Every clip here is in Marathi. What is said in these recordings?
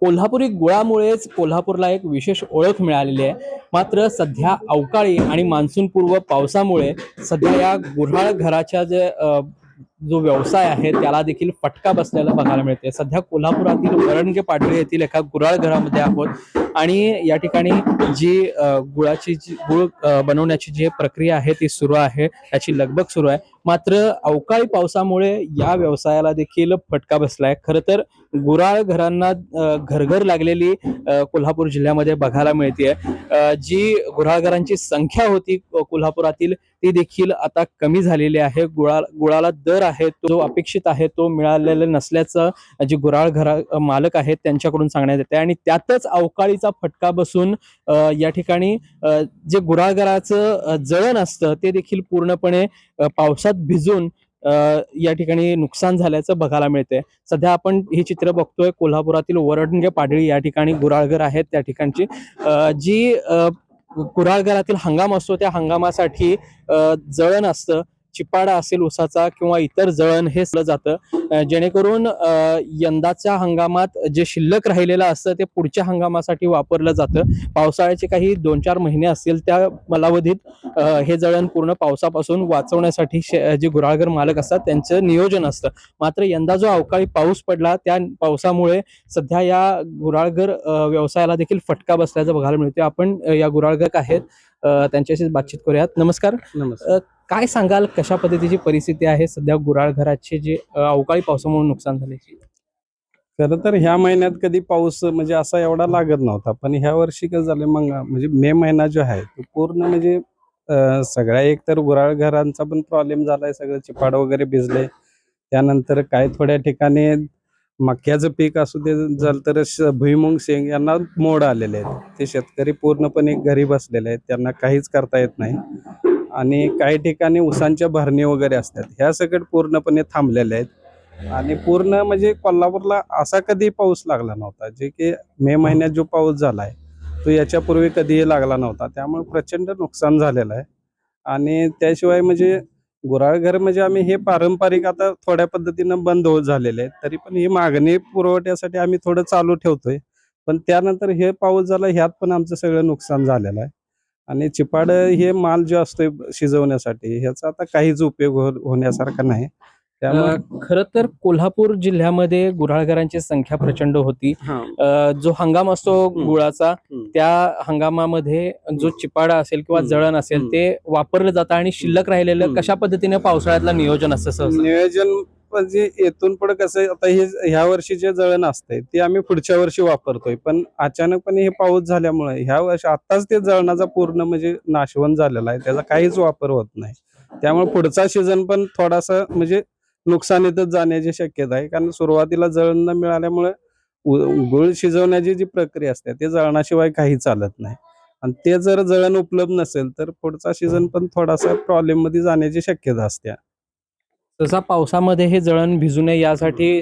कोल्हापुरी गुळामुळेच कोल्हापूरला एक विशेष ओळख मिळालेली आहे. मात्र सध्या अवकाळी आणि मान्सूनपूर्व पावसामुळे सध्या या गुऱ्हाळ घराच्या जे जो व्यवसाय आहे त्याला देखील फटका बसलेला बघायला मिळते. सध्या कोल्हापुरातील वरणगे पाडळी येथील एका गुराळ घरामध्ये आहोत. आणि या ठिकाणी जी गुळाची जी गुळ बनवण्याची जी प्रक्रिया आहे ती सुरू आहे. त्याची लगबग सुरू आहे. मात्र अवकाळी पावसामुळे या व्यवसायाला देखील फटका बसलाय. खरं तर गुराळ घरांना घरघर लागलेली कोल्हापूर जिल्ह्यामध्ये बघायला मिळते जी गुराळघरांची संख्या होती कोल्हापुरातील ती देखील आता कमी झालेली आहे. गुळा गुळाला दर आहे तो जो अपेक्षित आहे तो मिळालेला नसल्याचं जे गुराळ घरा मालक आहेत त्यांच्याकडून सांगण्यात येते आणि त्यातच अवकाळीचा फटका बसून या ठिकाणी जे गुराळघराचं जळण असतं ते देखील पूर्णपणे पावसा पावसात भिजून अ, या ठिकाणी नुकसान झाल्याचं बघायला मिळते सध्या आपण ही चित्र बघतोय कोल्हापुरातील वरडंगे पाडळी या ठिकाणी गुराळघर आहेत त्या ठिकाणची. जी अ, गुराळघरातील हंगाम असतो त्या हंगामासाठी जळण असतं. चिपाडा असेल उसाचा किंवा इतर जळण हे सगळं जातं. जेणेकरून यंदाच्या हंगामात जे शिल्लक राहिलेलं असतं ते पुढच्या हंगामासाठी वापरलं जातं. पावसाळ्याचे काही दोन चार महिने असतील त्या कालावधीत अ, हे जळण पूर्ण पावसापासून वाचवण्यासाठी जे गुराळघर मालक असतात त्यांचं नियोजन असतं. मात्र यंदा जो अवकाळी पाऊस पडला त्या पावसामुळे सध्या या गुराळघर व्यवसायाला देखील फटका बसल्याचं बघायला मिळते आपण या गुराळघर आहेत. अ, त्यांच्याशी बातचीत करूयात. नमस्कार. नमस्कार. काय सांगाल? कशा पद्धतीची परिस्थिती आहे? सध्या गुराळ घराचे जे अवकाळी पावसामुळे नुकसान झाल्याची. खरं तर ह्या महिन्यात कधी पाऊस म्हणजे असा एवढा लागत नव्हता. पण ह्या वर्षी कसं झालं मग म्हणजे मे महिना जो आहे तो पूर्ण म्हणजे सगळ्या एकतर गुराळ घरांचा पण प्रॉब्लेम झालाय सगळं चिपाड वगैरे भिजले त्यानंतर काय थोड्या ठिकाणी मक्याचं पीक असू दे झालं तर भुईमुंग शेंग यांना मोड आलेले आहेत. ते शेतकरी पूर्णपणे घरी बसलेले आहेत. त्यांना काहीच करता येत नाही. आणि काही ठिकाणी उसांच्या भरणी वगैरे असतात. ह्या सगळं पूर्णपणे थांबलेल्या आहेत. आणि पूर्ण म्हणजे कोल्हापूरला असा कधी पाऊस लागला नव्हता जे की मे महिन्यात जो पाऊस झाला आहे तो याच्यापूर्वी कधीही लागला नव्हता. त्यामुळे प्रचंड नुकसान झालेलं आहे. आणि त्याशिवाय म्हणजे गुराळघर म्हणजे आम्ही हे पारंपरिक आता थोड्या पद्धतीनं बंद होत झालेले आहेत. तरी पण ही मागणी पुरवठ्यासाठी आम्ही थोडं चालू ठेवतोय. पण त्यानंतर हे पाऊस झाला ह्यात पण आमचं सगळं नुकसान झालेलं आहे. आणि चिपाड हे माल जो असतोय शिजवण्यासाठी ह्याचा आता काहीच उपयोग हो- होण्यासारखा नाही त्यामुळे खर तर कोल्हापूर जिल्ह्यामध्ये गुराळघरांची संख्या प्रचंड होती जो हंगाम असतो. गुळाचा. त्या हंगामामध्ये जो चिपाडा असेल किंवा. जळण असेल. ते वापरलं जातं आणि शिल्लक राहिलेलं. कशा पद्धतीने पावसाळ्यातलं नियोजन असतं सहसा? म्हणजे येथून पुढे कसं आता हे ह्या वर्षी जे जळण असतंय ते आम्ही पुढच्या वर्षी वापरतोय. पण अचानकपणे हे पाऊस झाल्यामुळे ह्या वर्षी आताच ते जळणाचा पूर्ण म्हणजे नाशवंत झालेला आहे. त्याचा काहीच वापर होत नाही. त्यामुळे पुढचा सीझन पण थोडासा म्हणजे नुकसानीतच जाण्याची शक्यता आहे. कारण सुरुवातीला जळण न मिळाल्यामुळे गुळ शिजवण्याची जी प्रक्रिया असते ते जळणाशिवाय काही चालत नाही. आणि ते जर जळण उपलब्ध नसेल तर पुढचा सीझन पण थोडासा प्रॉब्लेममध्ये जाण्याची शक्यता असते. तसा पावसामध्ये हे जळण भिजू नये यासाठी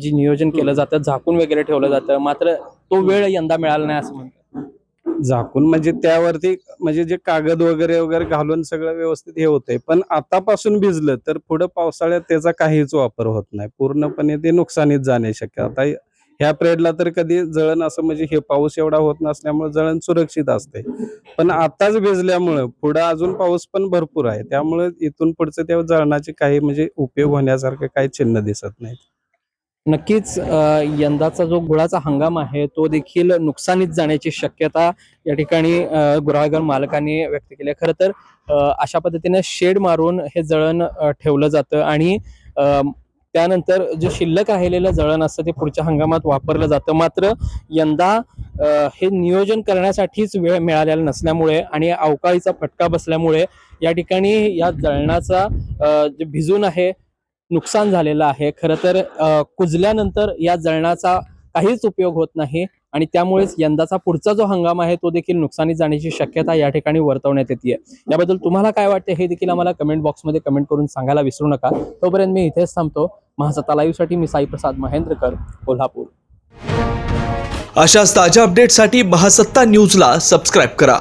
जी नियोजन केलं जातं झाकून वगैरे ठेवलं जातं. मात्र तो वेळ यंदा मिळाला नाही असं म्हणतात. झाकून म्हणजे त्यावरती म्हणजे जे कागद वगैरे वगैरे घालून सगळं व्यवस्थित हे होतंय. पण आतापासून भिजलं तर पुढे पावसाळ्यात त्याचा काहीच वापर होत नाही. पूर्णपणे ते नुकसानीत जाणे शक्य आता ह्या पिरियडला तर कधी जळण असं म्हणजे हे पाऊस एवढा होत नसल्यामुळे जळण सुरक्षित असते. पण आताच भिजल्यामुळं पुढं अजून पाऊस पण भरपूर आहे. त्यामुळे इथून पुढचं त्या जळणाचे काही म्हणजे उपयोग होण्यासारखं काही चिन्ह दिसत नाही. नक्कीच यंदाचा जो गुळाचा हंगाम आहे तो देखील नुकसानीत जाण्याची शक्यता या ठिकाणी अ, मालकांनी व्यक्त केली आहे. खरं तर अशा पद्धतीने शेड मारून हे जळण ठेवलं जातं आणि अ, त्यानंतर जे शिल्लक राहिलेलं जळण असतं ते पुढच्या हंगामात वापरलं जातं. मात्र यंदा हे नियोजन करण्यासाठीच वेळ मिळालेला नसल्यामुळे आणि अवकाळीचा फटका बसल्यामुळे या ठिकाणी या जळणाचा जे भिजून आहे नुकसान झालेलं आहे. खरं तर कुजल्यानंतर या जळणाचा काहीच उपयोग होत नाही. आणि त्यामुळेच यंदाचा पुढचा जो हंगाम आहे तो देखील नुकसानीत जाण्याची शक्यता या ठिकाणी वर्तवण्यात येते याबद्दल तुम्हाला काय वाटते हे देखील आम्हाला कमेंट बॉक्समध्ये कमेंट करून सांगायला विसरू नका. तोपर्यंत मी इथेच थांबतो. महासत्ता लाईव्हसाठी मी साई प्रसाद महेंद्रकर कोल्हापूर. अशाच ताज्या अपडेटसाठी महासत्ता न्यूजला सबस्क्राईब करा.